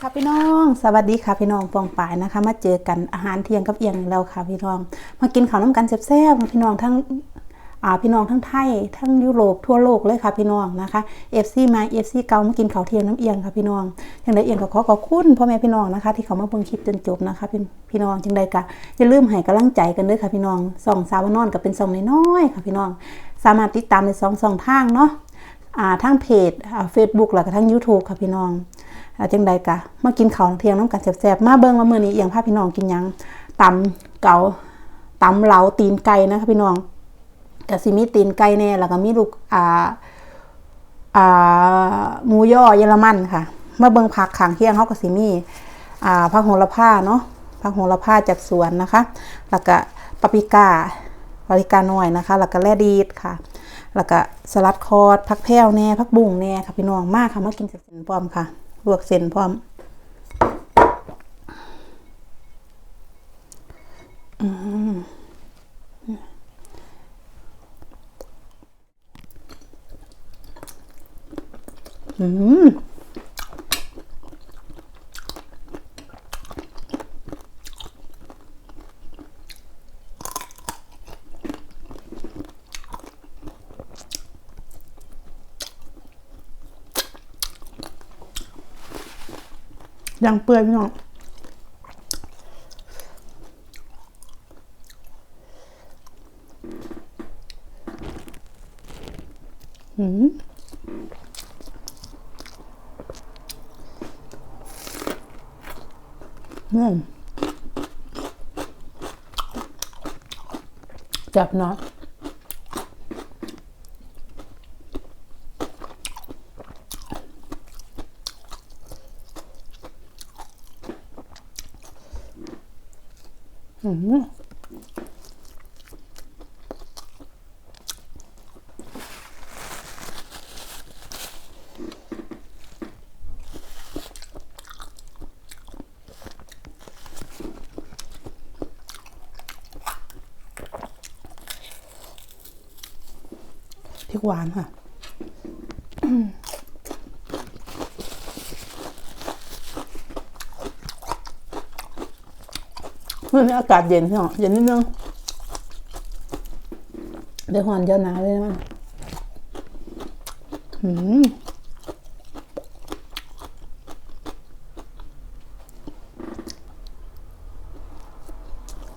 ค่ะพี่น้อง สวัสดีค่ะพี่น้องปองปายนะคะ มาเจอกันอาหารเที่ยงกับเอียงแล้วค่ะพี่น้อง มากินข้าวน้ำกันแซ่บๆพี่น้องทั้ง พี่น้องทั้งไทยทั้งยุโรปทั่วโลกเลยค่ะพี่น้องนะคะเอฟซีมาเอฟซีเก่ามากินข้าวเทียงน้ำเอียงค่ะพี่น้องอย่างใดเอียงก็ขอขอบคุณพ่อแม่พี่น้องนะคะ ที่เขามาเบิ่งคลิปจนจบนะคะพี่พี่น้องจังใดก็อย่าลืมให้กำลังใจกันเด้วยค่ะพี่น้องส่องสาวนอนก็เป็นส่องน้อยๆค่ะพี่น้อง สามารถติดตามในสองสองทางเนาะอ่าทั้งเพจอ่าเฟซบุ๊กแล้วก็ทั้ง YouTube ค่ะพี่น้องอจังใดกะมากินข้าวเทียงน้ำกันแซ่บๆมาเบิ่งว่ามื้อนี้เอียงพาพี่น้องกินยังตำเกาตำเหลาตีนไก่นะคะพี่น้อง ก็สิมีตีนไก่แน่แล้วก็มีลูกอ่าอ่าหมูย่อเยอรมันค่ะ เมาเบิ่งผักข้างเที่ยงเฮาก็สิมีอ่าผักโหระพาเนาะผักโหระพาจากสวนนะคะ แล้วก็ปาปิก้าปาปิก้าน้อยนะคะ แล้วก็แลดีดค่ะ แล้วก็สลัดคอร์ดผักแพรวแน่ผักบุ้งแน่ค่ะพี่น้องมากค่ะมากินเส้นพร้อมค่ะลวกเส้นพร้อมอืม อืมยังเปื่อยพี่น้องอืมอืม จับเนาะอืม ริกหวานค่ะวันนี้อากาศเย็นใช่ไหมเย็นนิดนึงเดี๋ยวหอนเยวหนาเลยนะมันหืม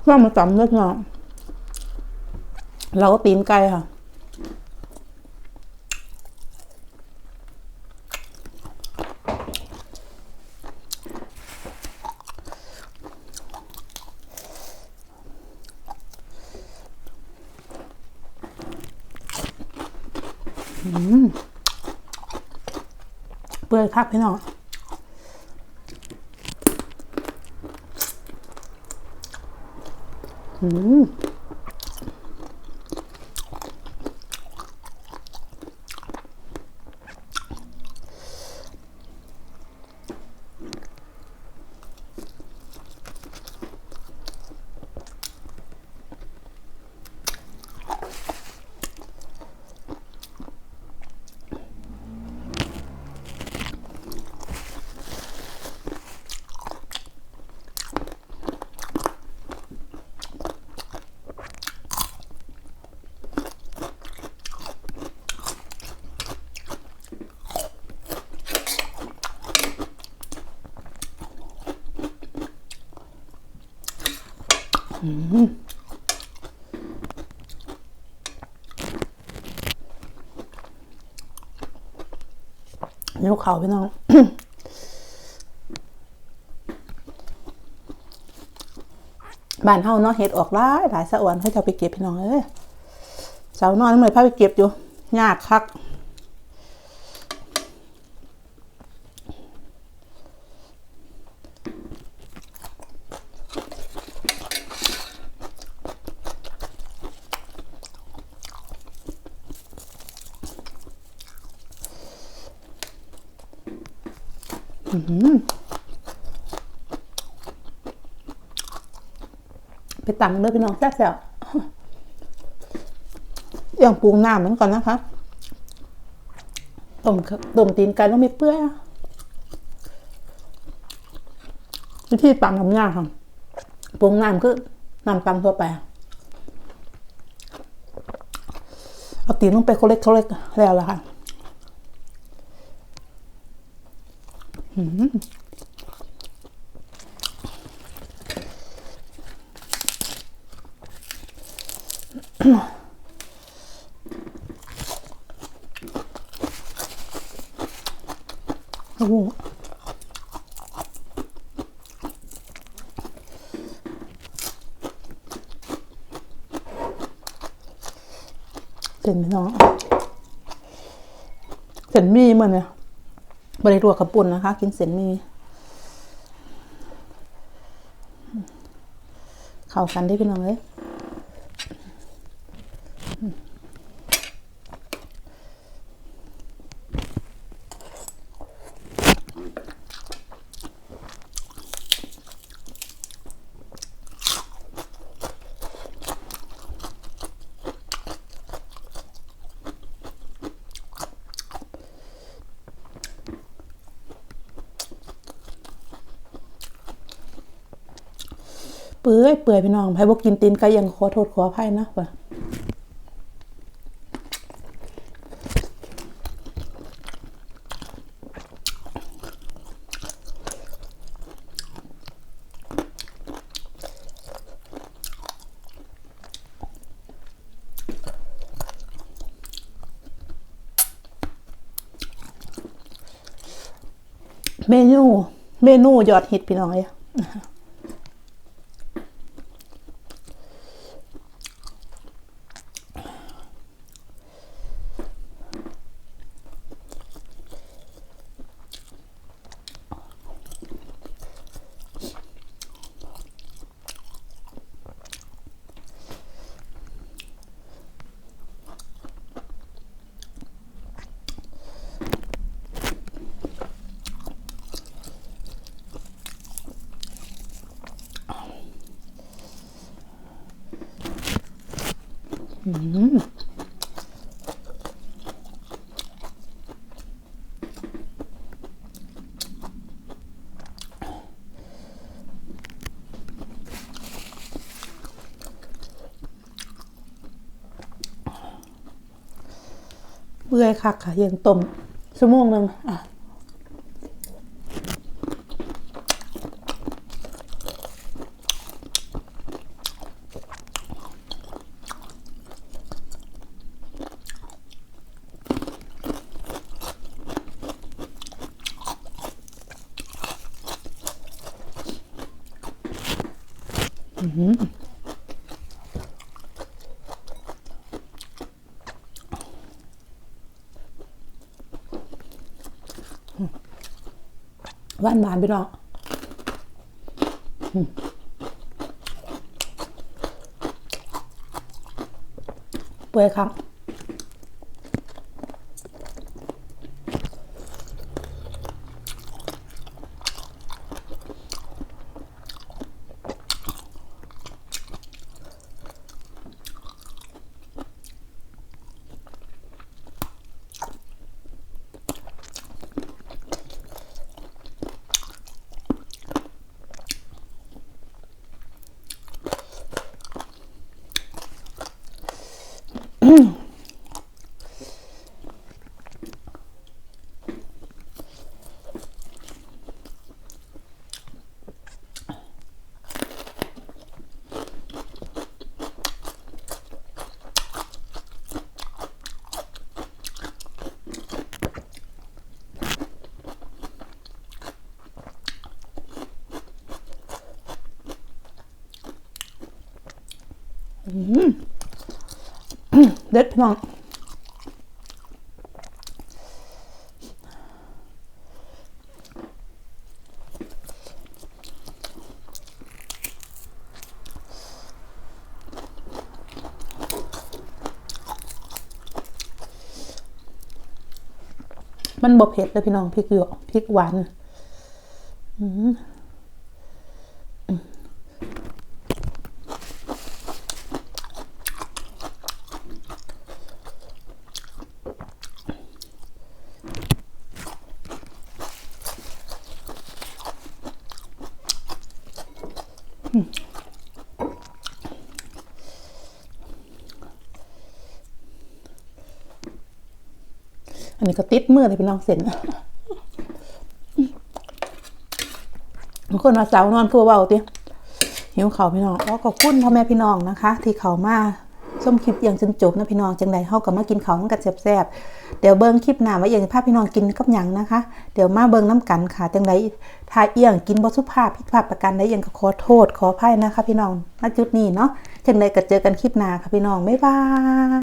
ว่ามาตำเล็กน้อยเราก็ตีนไก่ค่ะ เปื่อยคักพี่น้องอืม นิ้วเขาพี่น้องบ้านเฮาเนาะเห็ดออกหลายหลายสะอวนเขาจะเอาไปเก็บพี่น้องเอ้ยสาวนอนเมื่อยพาไปเก็บอยู่ยากคัก ไปตำเด้อพี่น้องแซ่บๆอย่างปรุงน้ำมันก่อนนะคะต้มต้มตีนไก่ต้องมีเปื่อยวิธีตำทำยากค่ะปรุงน้ำคือน้ำตำทั่วไปเอาตีนลงไปเขาเล็กเขาเล็กแล้วล่ะค่ะ โอ้โหเส้นพี่น้องเส้นมีเหมือนเนี่ย บริรวกขับปุ่นนะคะ กินเส้นมีเข้ากันได้พี่น้องเลย เปื่อยเปื่อยพี่น้องไผบ่กินตีนไก่ยังขอโทษขออภัยนะว่ะเมนู เมนูยอดฮิตพี่น้อย เปื่อคักค่ะยังต้มชั่วโมงหนึ่งอะ หวานหวานๆพี่น้องอืมเปื่อยครับ เด็ดพี่น้องมันบ่เผ็ดเลยพี่น้องพริกหยวกพริกหวาน อืม อันนี้ก็ติดมือเลยพี่น้องเส้นบางคนมาสาวนอนเพื่อเบาติหิวเขาพี่น้องแล้วก็คุ้นพ่อแม่พี่น้องนะคะ ที่เขามาส้มคลิปอย่างจนจบนะพี่น้องจังใดเฮากับมากินเขาวมันกันแซ่บๆ เดี๋ยวเบิ้งคลิปหน้าว่าอย่างภาพพี่น้องกินกับหยังนะคะ เดี๋ยวมาเบิ้งน้ำกันค่ะจังไดถ้าเอียงกินบ่สุภาพผิดพลาดประการใดเอียงก็ขอโทษขออภัยนะคะ พี่น้องณจุดนี้เนาะจังไดก็เจอกันคลิปหน้าค่ะพี่น้องบ๊ายบาย